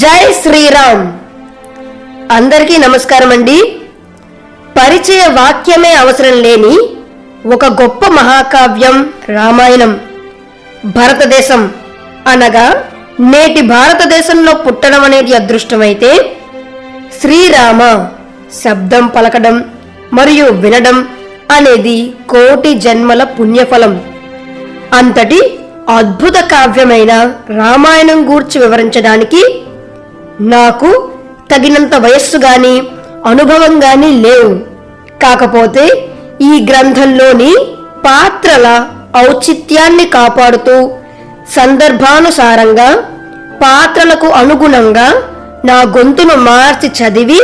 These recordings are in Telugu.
జై శ్రీరామ్. అందరికీ నమస్కారం అండి పరిచయ వాక్యమే అవసరం లేని ఒక గొప్ప మహాకావ్యం రామాయణం భారతదేశం అనగా నేటి భారతదేశంలో పుట్టడం అనేది అదృష్టమైతే శ్రీరామ శబ్దం పలకడం మరియు వినడం అనేది కోటి జన్మల పుణ్యఫలం. అంతటి అద్భుత కావ్యమైన రామాయణం గూర్చి వివరించడానికి నాకు తగినంత వయస్సు గాని అనుభవం గాని లేవు. కాకపోతే ఈ గ్రంథంలోని పాత్రల ఔచిత్యాన్ని కాపాడుతూ సందర్భానుసారంగా పాత్రలకు అనుగుణంగా నా గొంతును మార్చి చదివి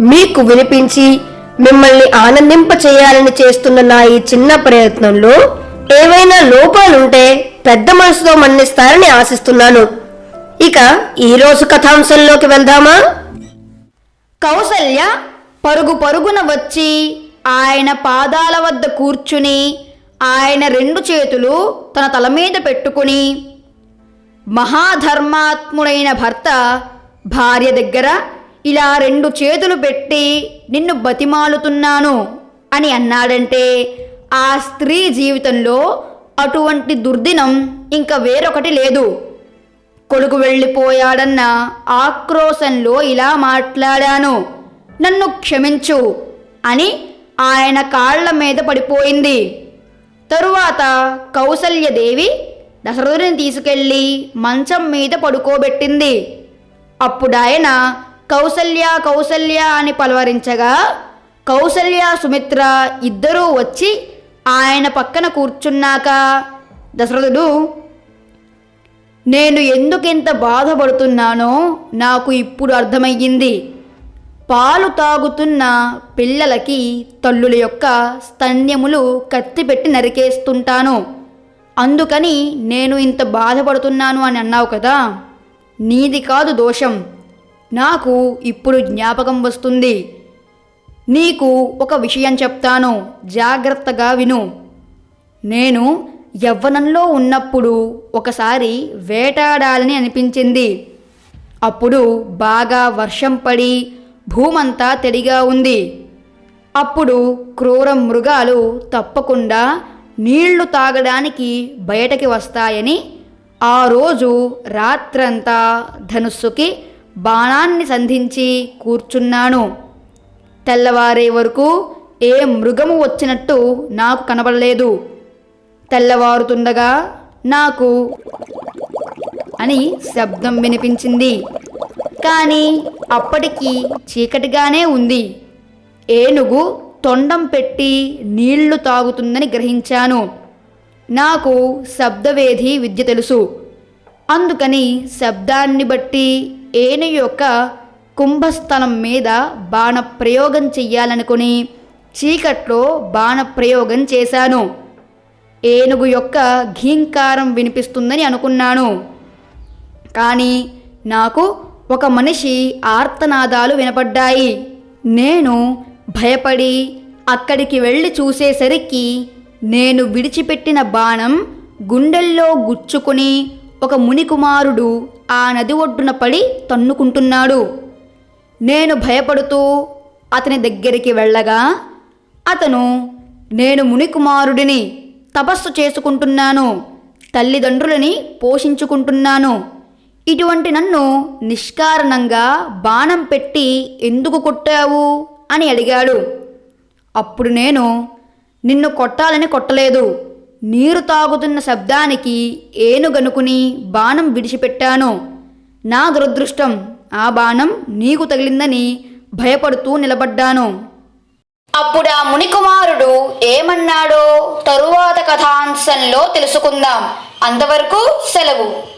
మీకు వినిపించి మిమ్మల్ని ఆనందింప చేయాలని చేస్తున్న నా ఈ చిన్న ప్రయత్నంలో ఏవైనా లోపాలుంటే పెద్ద మనసుతో మన్నిస్తారని ఆశిస్తున్నాను. ఇక ఈరోజు కథాంశంలోకి వెళ్దామా? కౌసల్య పరుగు పరుగున వచ్చి ఆయన పాదాల వద్ద కూర్చుని ఆయన రెండు చేతులు తన తల మీద పెట్టుకుని మహాధర్మాత్ముడైన భర్త భార్య దగ్గర ఇలా రెండు చేతులు పెట్టి నిన్ను బతిమాలుతున్నాను అని అన్నాడంటే ఆ స్త్రీ జీవితంలో అటువంటి దుర్దినం ఇంకా వేరొకటి లేదు. కొడుకు వెళ్ళిపోయాడన్న ఆక్రోశంలో ఇలా మాట్లాడాను. నన్ను క్షమించు అని ఆయన కాళ్ళ మీద పడిపోయింది. తరువాత కౌసల్యదేవి దశరథుని తీసుకెళ్ళి మంచం మీద పడుకోబెట్టింది. అప్పుడాయన కౌసల్య కౌసల్య అని పలవరించగా కౌసల్య సుమిత్ర ఇద్దరూ వచ్చి ఆయన పక్కన కూర్చున్నాక దశరథుడు నేను ఎందుకింత బాధపడుతున్నానో నాకు ఇప్పుడు అర్థమయ్యింది. పాలు తాగుతున్న పిల్లలకి తల్లుల యొక్క స్తన్యములు కత్తిపెట్టి నరికేస్తుంటాను. అందుకని నేను ఇంత బాధపడుతున్నాను అని అన్నావు కదా. నీది కాదు దోషం. నాకు ఇప్పుడు జ్ఞాపకం వస్తుంది. నీకు ఒక విషయం చెప్తాను. జాగ్రత్తగా విను. నేను యవ్వనంలో ఉన్నప్పుడు ఒకసారి వేటాడాలని అనిపించింది. అప్పుడు బాగా వర్షం పడి భూమంతా తడిగా ఉంది. అప్పుడు క్రూర మృగాలు తప్పకుండా నీళ్ళు తాగడానికి బయటకి వస్తాయని ఆ రోజు రాత్రంతా ధనుస్సుకి బాణాన్ని సంధించి కూర్చున్నాను. తెల్లవారే వరకు ఏ మృగము వచ్చినట్టు నాకు కనబడలేదు. తెల్లవారుతుండగా నాకు అని శబ్దం వినిపించింది. కానీ అప్పటికి చీకటిగానే ఉంది. ఏనుగు తొండం పెట్టి నీళ్ళు తాగుతుందని గ్రహించాను. నాకు శబ్దవేధి విద్య తెలుసు. అందుకని శబ్దాన్ని బట్టి ఏను యొక్క కుంభస్థలం మీద బాణప్రయోగం చెయ్యాలనుకుని చీకట్లో బాణప్రయోగం చేశాను. ఏనుగు యొక్క ఘీంకారం వినిపిస్తుందని అనుకున్నాను. కానీ నాకు ఒక మనిషి ఆర్తనాదాలు వినపడ్డాయి. నేను భయపడి అక్కడికి వెళ్ళి చూసేసరికి నేను విడిచిపెట్టిన బాణం గుండెల్లో గుచ్చుకుని ఒక మునికుమారుడు ఆ నది ఒడ్డున పడి తన్నుకుంటున్నాడు. నేను భయపడుతూ అతని దగ్గరికి వెళ్ళగా అతను నేను మునికుమారుడిని తపస్సు చేసుకుంటున్నాను తల్లిదండ్రులని పోషించుకుంటున్నాను ఇటువంటి నన్ను నిష్కారణంగా బాణం పెట్టి ఎందుకు కొట్టావు? అని అడిగాడు. అప్పుడు నేను నిన్ను కొట్టాలని కొట్టలేదు. నీరు తాగుతున్న శబ్దానికి ఏనుగనుకుని బాణం విడిచిపెట్టాను. నా దురదృష్టం ఆ బాణం నీకు తగిలిందని భయపడుతూ నిలబడ్డాను. అప్పుడు ఆ మునికుమారుడు ఏమన్నాడో తరువాత కథాంశంలో తెలుసుకుందాం. అంతవరకు సెలవు.